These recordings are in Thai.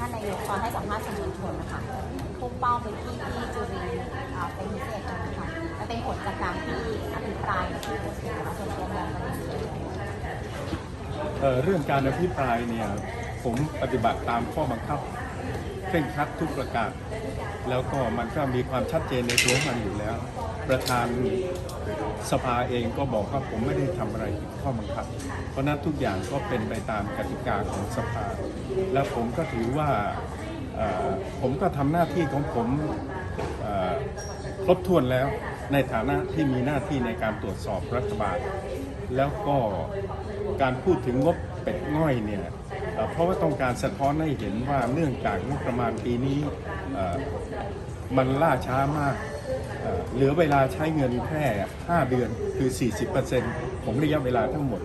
ท่านนายกตอนให้สัมภาษณ์สื่อมวลชนนะคะพุ่งเป้าไปที่ที่จุรินทร์อ่าเป็นพิเศษนะคะและเป็นผลจากการที่อภิปรายที่โพสต์ในส่วนตัวมองประเด็นนี้เอ่อเรื่องการอภิปรายเนี่ยผมปฏิบัติตามข้อบังคับ เคร่งครัดทุกประการ แล้วก็มันก็มีความชัดเจนในตัวมันอยู่แล้ว ประธานสภาเองก็บอกว่าผมไม่ได้ทำอะไรข้อบังคับ เพราะนั้นทุกอย่างก็เป็นไปตามกติกาของสภา และผมก็ถือว่าผมก็ทำหน้าที่ของผมครบถ้วนแล้วในฐานะที่มีหน้าที่ในการตรวจสอบรัฐบาล แล้วก็การพูดถึงงบเป็ดง่อยเนี่ย เพราะว่าต้องการสะท้อนให้เห็นว่าเนื่องจากงบประมาณปีนี้มันล่าช้ามากเหลือเวลาใช้เงินแค่ 5 เดือนคือ 40%ของระยะเวลาทั้งหมด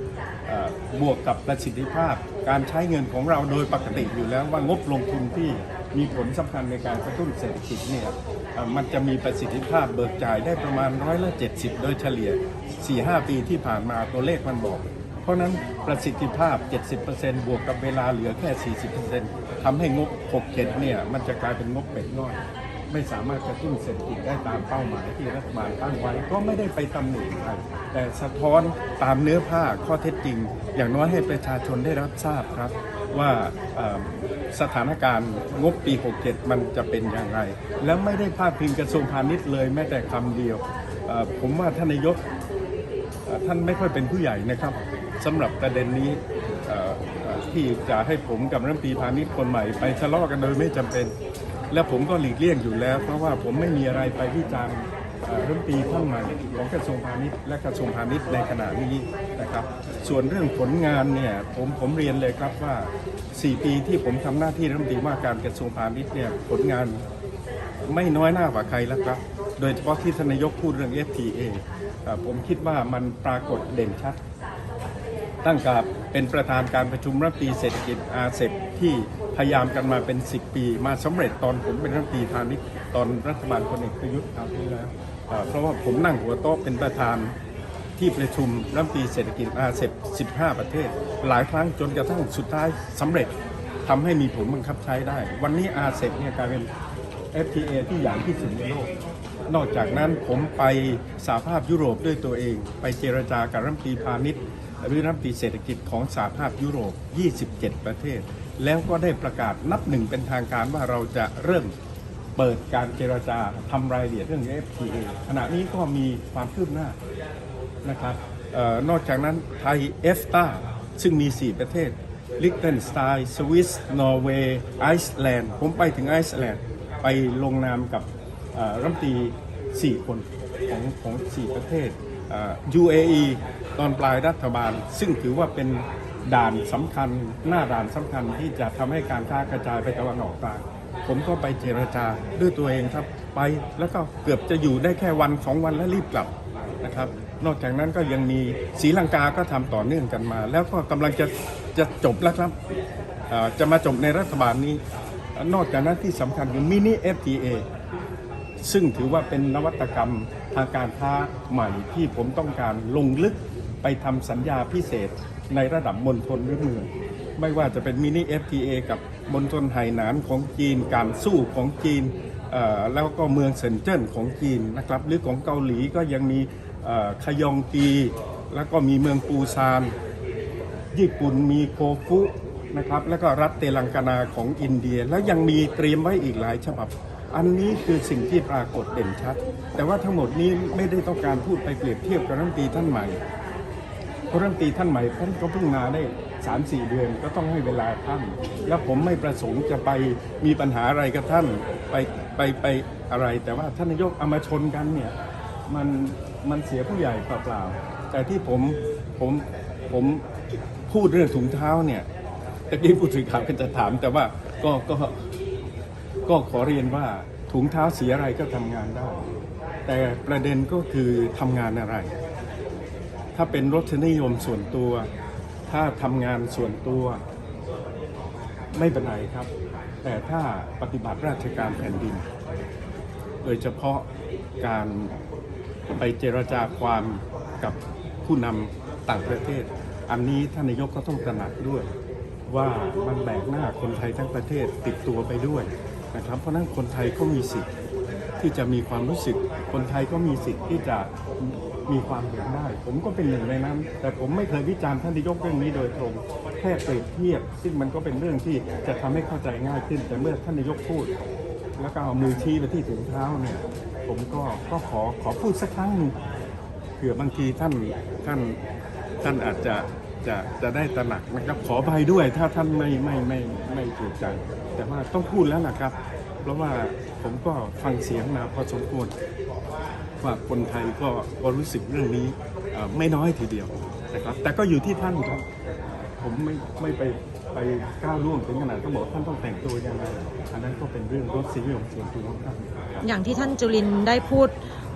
บวกกับประสิทธิภาพ การใช้เงินของเราโดยปกติอยู่แล้วว่างบลงทุนที่มีผลสำคัญในการกระตุ้นเศรษฐกิจเนี่ยมันจะมีประสิทธิภาพเบิกจ่ายได้ประมาณร้อยละ70 โดยเฉลี่ย 4-5 ปีที่ผ่านมาตัวเลขมันบอก ราะนั้นประสิทธิภาพ 70%บวกกับเวลาเหลือแค่ 40%ทำให้งบ6เจ็ดเนี่ย มันจะกลายเป็นงบเป็ดน้อย ไม่สามารถกระตุ้นเศรษฐกิจได้ตามเป้าหมายที่รัฐบาลตั้งไว้ ก็ไม่ได้ไปตำหนิใครแต่สะท้อนตามเนื้อผ้าข้อเท็จจริง อย่างน้อยให้ประชาชนได้รับทราบครับว่าสถานการณ์งบปี 67 มันจะเป็นอย่างไร แล้วไม่ได้พาดพิงกระทรวงพาณิชย์เลยแม้แต่คำเดียว ผมว่าท่านนายก ท่านไม่ค่อยเป็นผู้ใหญ่นะครับสำหรับประเด็นนี้ที่จะให้ผมกับรัฐมนตรีพาณิชย์คนใหม่ไปทะเลาะกันโดยไม่จำเป็น และผมก็หลีกเลี่ยงอยู่แล้ว เพราะว่าผมไม่มีอะไรไปวิจารณ์เอ่อรัฐมนตรีท่านใหม่ของกระทรวงพาณิชย์และกระทรวงพาณิชย์ในขณะนี้นะครับ ส่วนเรื่องผลงานเนี่ยผมผมเรียนเลยครับว่า 4 ปีที่ผมทำหน้าที่รัฐมนตรีว่าการกระทรวงพาณิชย์เนี่ยผลงานไม่น้อยหน้ากว่าใครแล้วครับ โดยเฉพาะที่ทนายกพูดเรื่อง FTA อผมคิดว่ามันปรากฏเด่นชัด ตั้งกับเป็นประธานการประชุมรัฐตีเศรษฐกิจอาเซบที่พยายามกันมาเป็น 10 ปี มาสำเร็จตอนผมเป็นรัฐมนตรีพาณิชย์ตอนรัฐบาลพลเอกประยุทธ์คราวที่แล้วเพราะว่าผมนั่งหัวโต๊ะเป็นประธานที่ประชุมรัฐมนตรีเศรษฐกิจอาเซบ15 ประเทศ หลายครั้งจนกระทั่งสุดท้ายสำเร็จทำให้มีผลบังคับใช้ได้ วันนี้อาเซบเนี่ยกลายเป็น FTA ที่ใหญ่ที่สุดในโลก นอกจากนั้นผมไปสหภาพยุโรปด้วยตัวเอง ไปเจรจากับรัฐมนตรีพาณิชย์หรือรัฐมนตรีเศรษฐกิจของสหภาพยุโรป 27 ประเทศ แล้วก็ได้ประกาศนับหนึ่งเป็นทางการว่าเราจะเริ่มเปิดการเจรจาทำรายละเอียดเรื่อง FTA ขณะนี้ก็มีความคืบหน้านะครับออนอกจากนั้นไทยเอฟตาซึ่งมี 4 ประเทศลิกเทนสไตน์สวิส นอร์เวย์ไอซ์แลนด์ ผมไปถึงไอซ์แลนด์ ไปลงนามกับ รัฐมนตรี 4 คนของของ 4 ประเทศ UAE ตอนปลายรัฐบาล ซึ่งถือว่าเป็นด่านสำคัญหน้าด่านสำคัญที่จะทำให้การค้ากระจายไปตะวันออกกลางผมก็ไปเจรจาด้วยตัวเองครับไปแล้วก็เกือบจะอยู่ได้แค่วันสองวันแล้วรีบกลับนะครับ นอกจากนั้นก็ยังมีศรีลังกาก็ทำต่อเนื่องกันมา แล้วก็กำลังจะจะจบแล้วครับจะมาจบในรัฐบาลนี้ นอกจากนั้นที่สำคัญคือมินิ FTA ซึ่งถือว่าเป็นนวัตกรรมทางการค้าใหม่ที่ผมต้องการลงลึกไปทำสัญญาพิเศษในระดับมณฑลหรือเมือง ไม่ว่าจะเป็นมินิ FTA กับมณฑลไหหนานของจีน การสู้ของจีนแล้วก็เมืองเซินเจิ้นของจีนนะครับหรือของเกาหลีก็ยังมีเอ่อคยองกีแล้วก็มีเมืองปูซาน ญี่ปุ่นมีโคฟุนะครับแล้วก็รัฐเตลังกานาของอินเดีย แล้วยังมีเตรียมไว้อีกหลายฉบับ อันนี้คือสิ่งที่ปรากฏเด่นชัด แต่ว่าทั้งหมดนี้ไม่ได้ต้องการพูดไปเปรียบเทียบกับรัฐมนตรีท่านใหม่เพราะรัฐมนตรีท่านใหม่ท่านก็เพิ่งมาได้สามสี่เดือนก็ต้องให้เวลาท่าน แล้วผมไม่ประสงค์จะไปมีปัญหาอะไรกับท่านไปไปไปอะไร แต่ว่าท่านนายกเอามาชนกันเนี่ยมันมันเสียผู้ใหญ่เปล่าๆแต่ที่ผมผมผมพูดเรื่องถุงเท้าเนี่ยตะกี้ผู้สื่อข่าวก็จะถามแต่ว่าก็ก็ ก็ขอเรียนว่าถุงเท้าสีอะไรก็ทำงานได้ แต่ประเด็นก็คือทำงานอะไร ถ้าเป็นรสนิยมส่วนตัว ถ้าทำงานส่วนตัว ไม่เป็นไรครับ แต่ถ้าปฏิบัติราชการแผ่นดิน โดยเฉพาะการไปเจรจาความกับผู้นำต่างประเทศ อันนี้ท่านนายกก็ต้องตระหนักด้วย ว่ามันแบกหน้าคนไทยทั้งประเทศติดตัวไปด้วย นะครับ เพราะนั้นคนไทยก็มีสิทธิ์ที่จะมีความรู้สึก คนไทยก็มีสิทธิ์ที่จะมีความเห็นได้ ผมก็เป็นหนึ่งในนั้น แต่ผมไม่เคยวิจารณ์ท่านนายกเรื่องนี้โดยตรง แค่เปรียบเทียบ ซึ่งมันก็เป็นเรื่องที่จะทำให้เข้าใจง่ายขึ้น แต่เมื่อท่านนายกพูด แล้วก็เอามือชี้ไปที่ถุงเท้าเนี่ย ผมก็ก็ขอขอพูดสักครั้งหนึ่งเผื่อบางทีท่านท่านท่านอาจจะ จะจะได้ตระหนักนะครับขออภัยด้วยถ้าท่านไม่ไม่ไม่ไม่ถูกใจแต่ว่าต้องพูดแล้วนะครับ เพราะว่าผมก็ฟังเสียงมาพอสมควรว่าคนไทยก็ก็รู้สึกเรื่องนี้ไม่น้อยทีเดียวนะครับแต่ก็อยู่ที่ท่านครับ ผมไม่ไม่ไป ไปก้าวล่วงถึงขนาดต้องบอกว่าท่านต้องแต่งตัวยังไงอันนั้นก็เป็นเรื่องรสนิยมส่วนตัวของท่านครับอย่างที่ท่านจุลินทร์ได้พูด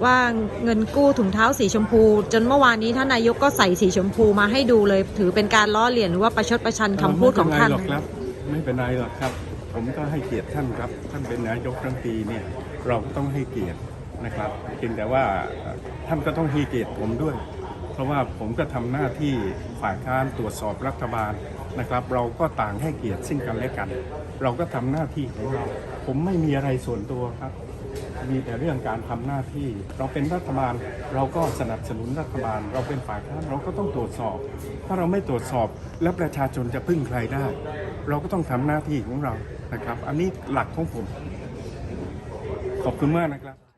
ว่าเงินกู้ถุงเท้าสีชมพู จนเมื่อวานนี้ท่านนายกก็ใส่สีชมพูมาให้ดูเลย ถือเป็นการล้อเลียนหรือว่าประชดประชันคำพูดของท่านไม่เป็นไรหรอกครับไม่เป็นไรหรอกครับ ผมก็ให้เกียรติท่านครับ ท่านเป็นนายกรัฐมนตรีเนี่ยเราก็ต้องให้เกียรตินะครับเพียงแต่ว่าเอ่อท่านก็ต้องให้เกียรติผมด้วย เพราะว่าผมก็ทำหน้าที่ฝ่ายค้านตรวจสอบรัฐบาล นะครับ เราก็ต่างให้เกียรติซึ่งกันและกัน เราก็ทำหน้าที่ของเรา ผมไม่มีอะไรส่วนตัวครับ มีแต่เรื่องการทำหน้าที่ เราเป็นรัฐบาล เราก็สนับสนุนรัฐบาล เราเป็นฝ่ายค้านเราก็ต้องตรวจสอบ ถ้าเราไม่ตรวจสอบแล้วประชาชนจะพึ่งใครได้ เราก็ต้องทำหน้าที่ของเรานะครับ อันนี้หลักของผม ขอบคุณมากนะครับ